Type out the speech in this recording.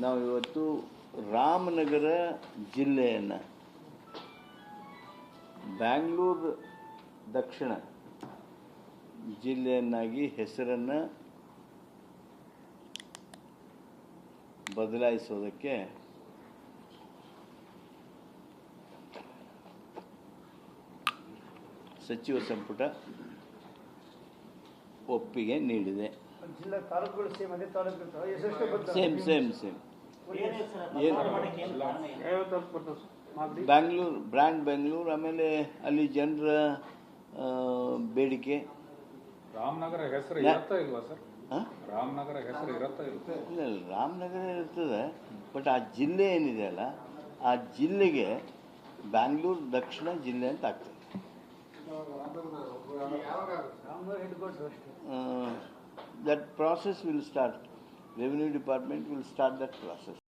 ನಾವು ಇವತ್ತು ರಾಮನಗರ ಜಿಲ್ಲೆಯನ್ನು ಬ್ಯಾಂಗ್ಳೂರು ದಕ್ಷಿಣ ಜಿಲ್ಲೆಯನ್ನಾಗಿ ಹೆಸರನ್ನು ಬದಲಾಯಿಸೋದಕ್ಕೆ ಸಚಿವ ಸಂಪುಟ ಒಪ್ಪಿಗೆ ನೀಡಿದೆ. ಜಿಲ್ಲಾ ತಾಲೂಕುಗಳು ಸೇಮ್ ಅದೇ ತಾಲೂಕು ಎಷ್ಟೆಷ್ಟು ಬರ್ತವೆ same same same. Bangalore brand Bengaluru ಆಮೇಲೆ ಅಲ್ಲಿ ಜನರ ಬೇಡಿಕೆ. ರಾಮನಗರ ಹೆಸರು ಇರುತ್ತಾ ಇಲ್ವಾ ಸರ್? ರಾಮನಗರ ಹೆಸರು ಇರುತ್ತಾ ಇಲ್ಲ, ರಾಮನಗರ ಇರ್ತದೆ ಬಟ್ ಆ ಜಿಲ್ಲೆ ಏನಿದೆ ಅಲ್ಲ ಆ ಜಿಲ್ಲೆಗೆ ಬ್ಯಾಂಗ್ಳೂರು ದಕ್ಷಿಣ ಜಿಲ್ಲೆ ಅಂತ ಆಗ್ತದೆ. that process will start. Revenue department will start that process.